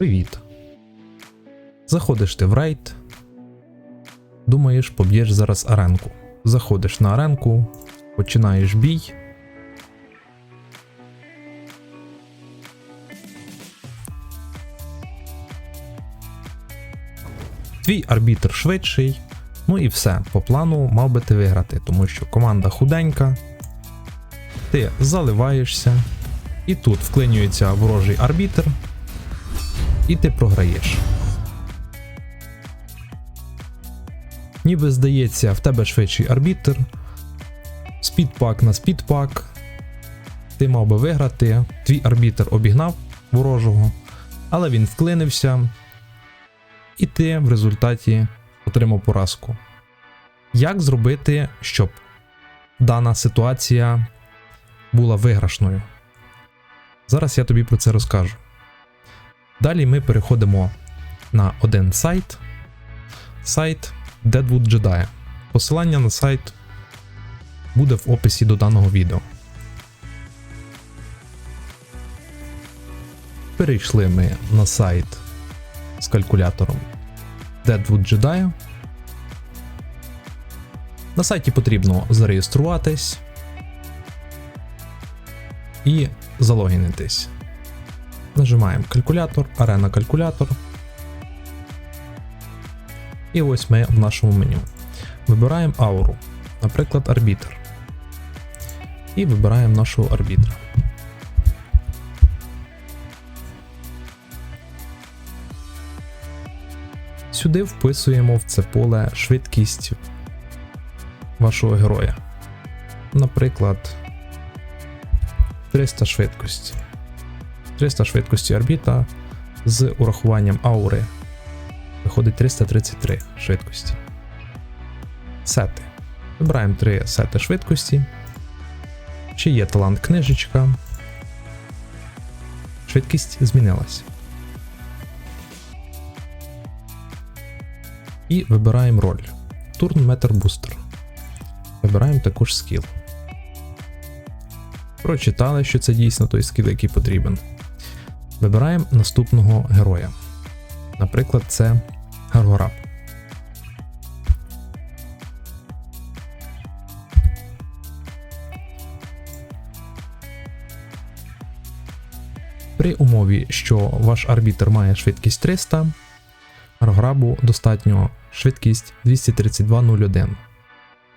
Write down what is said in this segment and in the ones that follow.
Привіт. Заходиш ти в рейд. Думаєш, поб'єш зараз аренку. Заходиш на аренку, починаєш бій. Твій арбітр швидший. Ну і все, по плану мав би ти виграти, тому що команда худенька. Ти заливаєшся, і тут вклинюється ворожий арбітр, і ти програєш. Ніби здається, в тебе швидший арбітр, спідпак на спідпак. Ти мав би виграти, твій арбітр обігнав ворожого, але він вклинився, і ти в результаті отримав поразку. Як зробити, щоб дана ситуація була виграшною? Зараз я тобі про це розкажу. Далі ми переходимо на один сайт. Сайт Deadwood Jedi. Посилання на сайт буде в описі до даного відео. Перейшли ми на сайт з калькулятором Deadwood Jedi. На сайті потрібно зареєструватись і залогінитись. Нажимаємо калькулятор, арена калькулятор. І ось ми в нашому меню. Вибираємо ауру, наприклад, арбітр. І вибираємо нашого арбітра. Сюди вписуємо в це поле швидкість вашого героя. Наприклад, 300 швидкості. 300 швидкості орбіта з урахуванням аури. Виходить 333 швидкості. Сети. Вибираємо 3 сети швидкості. Чи є талант книжечка. Швидкість змінилась. І вибираємо роль. Турн метр бустер. Вибираємо також скіл. Прочитали, що це дійсно той скіл, який потрібен. Вибираємо наступного героя. Наприклад, це Гаргораб. При умові, що ваш арбітр має швидкість 300, Гаргорабу достатньо швидкість 232.01.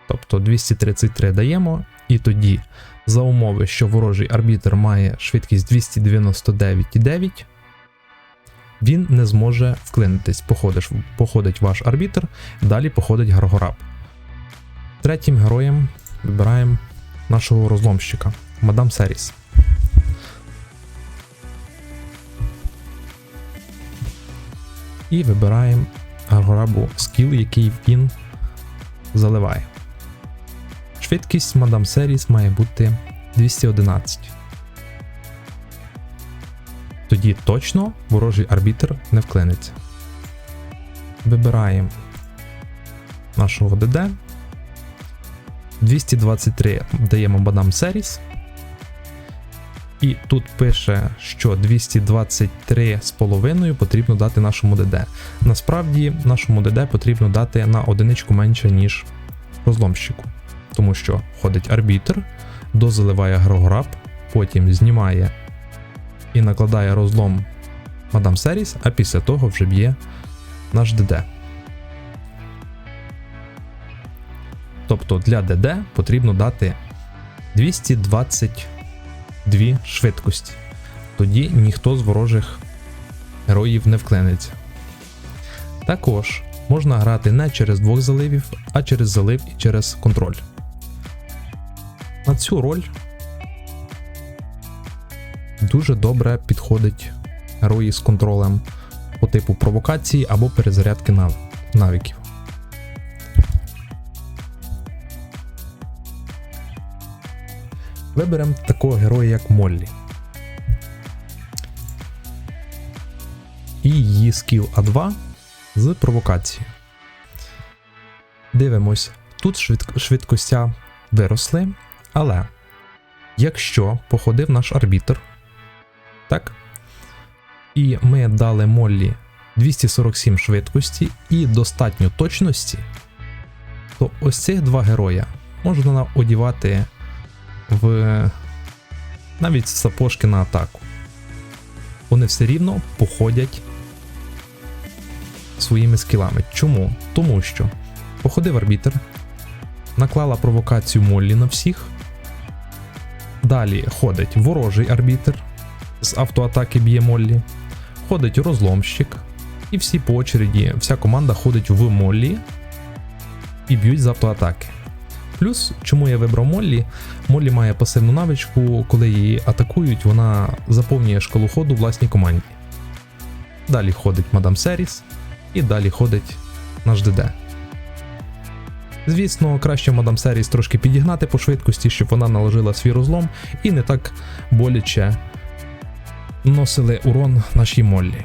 Тобто 233 даємо, і тоді за умови, що ворожий арбітр має швидкість 299,9, він не зможе вклинитись. Походиш, походить ваш арбітр, далі походить Гаргораб. Третім героєм вибираємо нашого розломщика Мадам Серіс. І вибираємо Гаргорабу скіл, який він заливає. Швидкість Мадам Серіс має бути 211. Тоді точно ворожий арбітр не вклиниться. Вибираємо нашого ДД. 223 даємо Мадам Серіс. І тут пише, що 223,5 потрібно дати нашому ДД. Насправді, нашому ДД потрібно дати на одиничку менше, ніж розломщику тому що ходить арбітр, дозаливає Грограб, потім знімає і накладає розлом Мадам Серіс, а після того вже б'є наш ДД. Тобто для ДД потрібно дати 222 швидкості. Тоді ніхто з ворожих героїв не вклинеться. Також можна грати не через двох заливів, а через залив і через контроль. На цю роль дуже добре підходить герої з контролем по типу провокації або перезарядки нав... навиків. Виберемо такого героя, як Моллі. І її скіл А2 з провокації. Дивимось, тут швид... швидкостя виросли, але якщо походив наш арбітр, так, і ми дали Моллі 247 швидкості і достатньо точності, то ось цих два героя можна одівати в навіть сапожки на атаку. Вони все рівно походять своїми скілами. Чому? Тому що походив арбітер, наклала провокацію Моллі на всіх. Далі ходить ворожий арбітр, з автоатаки б'є Моллі, ходить розломщик, і всі по очереді, вся команда ходить в Моллі і б'ють з автоатаки. Плюс, чому я вибрав Моллі? Моллі має пасивну навичку, коли її атакують, вона заповнює шкалу ходу власній команді. Далі ходить Мадам Серіс, і далі ходить наш ДД. Звісно, краще Мадам Серіс трошки підігнати по швидкості, щоб вона наложила свій розлом і не так боляче носили урон нашій Моллі.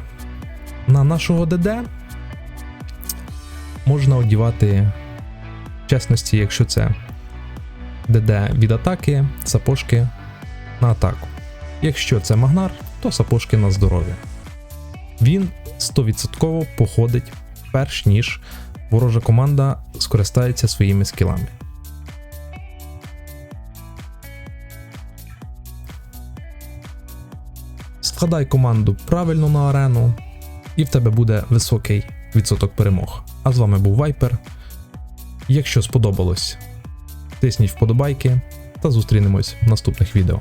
На нашого ДД можна одівати в чесності, якщо це ДД від атаки, сапожки на атаку. Якщо це Магнар, то сапожки на здоров'я. Він 100% походить перш ніж ворожа команда скористається своїми скілами. Складай команду правильно на арену, і в тебе буде високий відсоток перемог. А з вами був Вайпер. Якщо сподобалось, тисніть вподобайки та зустрінемось в наступних відео.